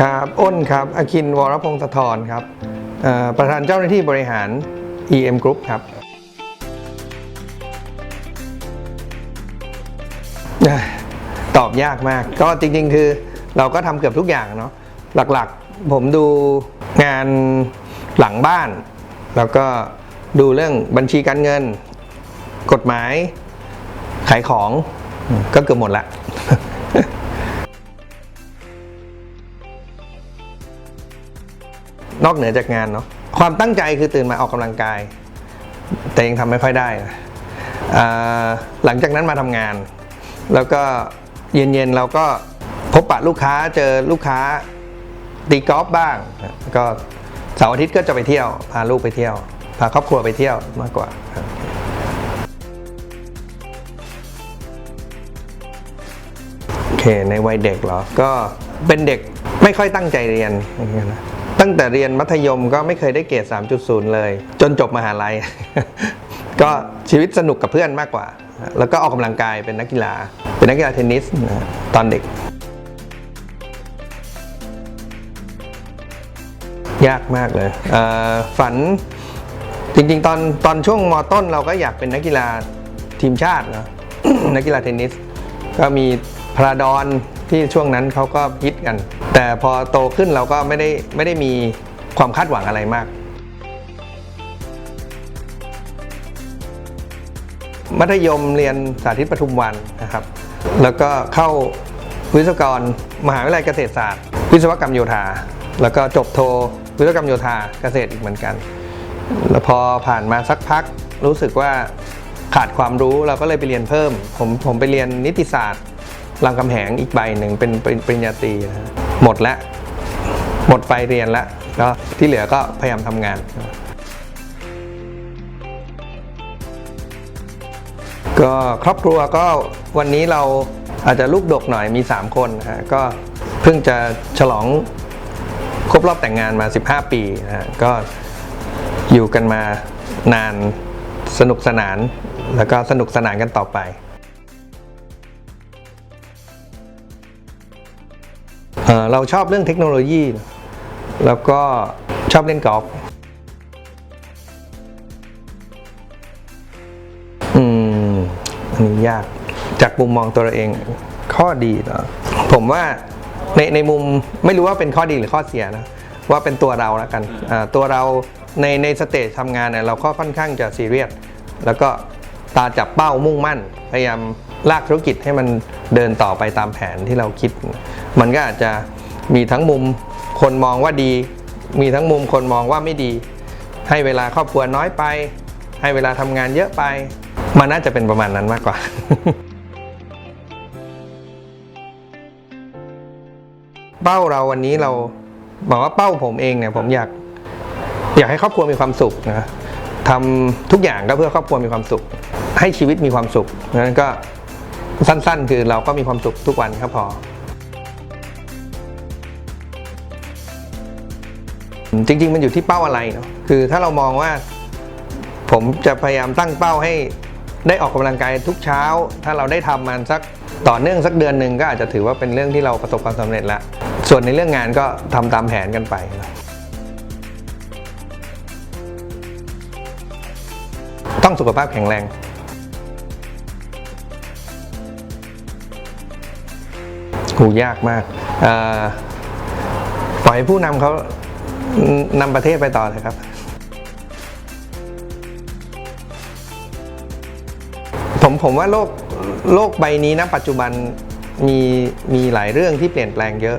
ครับอ้นครับอคินวรพงศธรครับประธานเจ้าหน้าที่บริหาร EM Group ครับตอบยากมาก ก็จริง ๆ คือเราก็ทำเกือบทุกอย่างเนาะหลักๆ ผมดูงานหลังบ้าน แล้วก็ดูเรื่องบัญชีการเงิน กฎหมาย ขายของก็เกือบหมดละ นอกเหนือจากงานเนาะความตั้งใจคือตื่นมาออกกำลังกาย แต่ยังทำไม่ค่อยได้นะหลังจากนั้นมาทำงาน แล้วก็เย็นๆเราก็พบปะลูกค้าเจอลูกค้าตีกอล์ฟบ้าง ก็เสาร์อาทิตย์ก็จะไปเที่ยวพาลูกไปเที่ยวพาครอบครัวไปเที่ยวมากกว่าโอเคในวัยเด็กเหรอก็เป็นเด็กไม่ค่อยตั้งใจเรียนอย่างเงี้ยนะ ตั้งแต่เรียนมัธยมก็ไม่เคยได้เกรด 3.0 เลย จนจบมหาลัย ก็ชีวิตสนุกกับเพื่อนมากกว่า แล้วก็ออกกำลังกายเป็นนักกีฬา เป็นนักกีฬาเทนนิสตอนเด็ก ยากมากเลยเฝันจริงๆ ตอนตอนช่วงมต้นเราก็อยากเป็นนักกีฬาทีมชาตินะนักกีฬาเทนนิสก็มี พราดอนที่ช่วงนั้นเขาก็ฮิตกัน แต่พอโตขึ้นเราก็ไม่ได้ไม่ได้มีความคาดหวังอะไรมาก มัธยมเรียนสาธิตปทุมวันนะครับ แล้วก็เข้าวิศวกรมหาวิทยาลัยเกษตรศาสตร์ วิศวกรรมโยธา แล้วก็จบโทวิศวกรรมโยธาเกษตรอีกเหมือนกัน แล้วพอผ่านมาสักพักรู้สึกว่าขาดความรู้เราก็เลยไปเรียนเพิ่ม ผมผมไปเรียนนิติศาสตร์ รามคำแหงอีกใบหนึ่งเป็นปริญญาตรีนะหมดแล้วหมดไฟเรียนแล้วก็ที่เหลือก็พยายามทำงาน ก็ครอบครัวก็วันนี้เราอาจจะลูกดกหน่อยมี 3 คนนะฮะก็เพิ่งจะฉลองครบรอบแต่งงานมา 15 ปีนะฮะก็อยู่กันมานานสนุกสนาน แล้วก็สนุกสนานกันต่อไป เราชอบเรื่องเทคโนโลยี แล้วก็ชอบเล่นกอล์ฟอืมอันนี้ยากจากมุมมองตัวเราเองข้อดีเหรอผมว่าในในมุมไม่รู้ว่าเป็นข้อดีหรือข้อเสียนะว่าเป็นตัวเราแล้วกันตัวเราในในสเตจทำงานเนี่ยเราก็ค่อนข้างจะซีเรียสแล้วก็ตาจับเป้ามุ่งมั่น พยายาม ลากธุรกิจให้มันเดินต่อไปตามแผนที่เราคิด มันก็อาจจะมีทั้งมุมคนมองว่าดี มีทั้งมุมคนมองว่าไม่ดี ให้เวลาครอบครัวน้อยไป ให้เวลาทำงานเยอะไป มันน่าจะเป็นประมาณนั้นมากกว่าเป้าเราวันนี้เราบอกว่าเป้าผมเองเนี่ยผมอยาก อยากให้ครอบครัวมีความสุขนะทำทุกอย่างก็เพื่อครอบครัวมีความสุข ให้ชีวิตมีความสุขนั้นก็ สั้นๆ คือเราก็มีความสุขทุกวันครับพอ จริง ๆ มันอยู่ที่เป้าอะไรเนาะคือถ้าเรามองว่า ผมจะพยายามตั้งเป้าให้ได้ออกกำลังกายทุกเช้า ถ้าเราได้ทำมันสักต่อเนื่องสักเดือนหนึ่งก็อาจจะถือว่าเป็นเรื่องที่เราประสบความสำเร็จล้วส่วนในเรื่องงานก็ทำตามแผนกันไป ต้องสุขภาพแข็งแรง หูยากมากปล่อยให้ผู้นำเขานำประเทศไปต่อเลยครับ ผมผมว่าโลกโลกใบนี้นะปัจจุบันมีมีหลายเรื่องที่เปลี่ยนแปลงเยอะ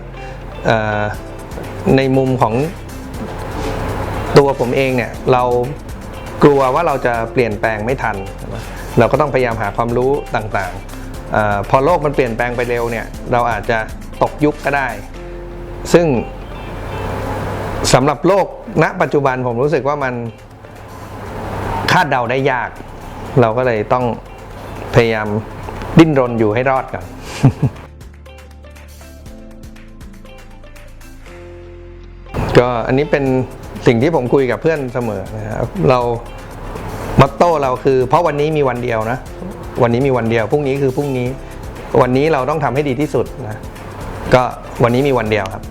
อในมุมของตัวผมเองเนี่ยเรากลัวว่าเราจะเปลี่ยนแปลงไม่ทัน เราก็ต้องพยายามหาความรู้ต่างๆ พอโลกมันเปลี่ยนแปลงไปเร็วเนี่ยเราอาจจะตกยุคก็ได้ ซึ่งสำหรับโลกณปัจจุบันผมรู้สึกว่ามันคาดเดาได้ยาก เราก็เลยต้องพยายามดิ้นรนอยู่ให้รอดก่อนก็อันนี้เป็นสิ่งที่ผมคุยกับเพื่อนเสมอนะครับเรามอตโต้เราคือ เพราะวันนี้มีวันเดียวนะ วันนี้มีวันเดียวพรุ่งนี้คือพรุ่งนี้ วันนี้เราต้องทำให้ดีที่สุดนะก็วันนี้มีวันเดียวครับ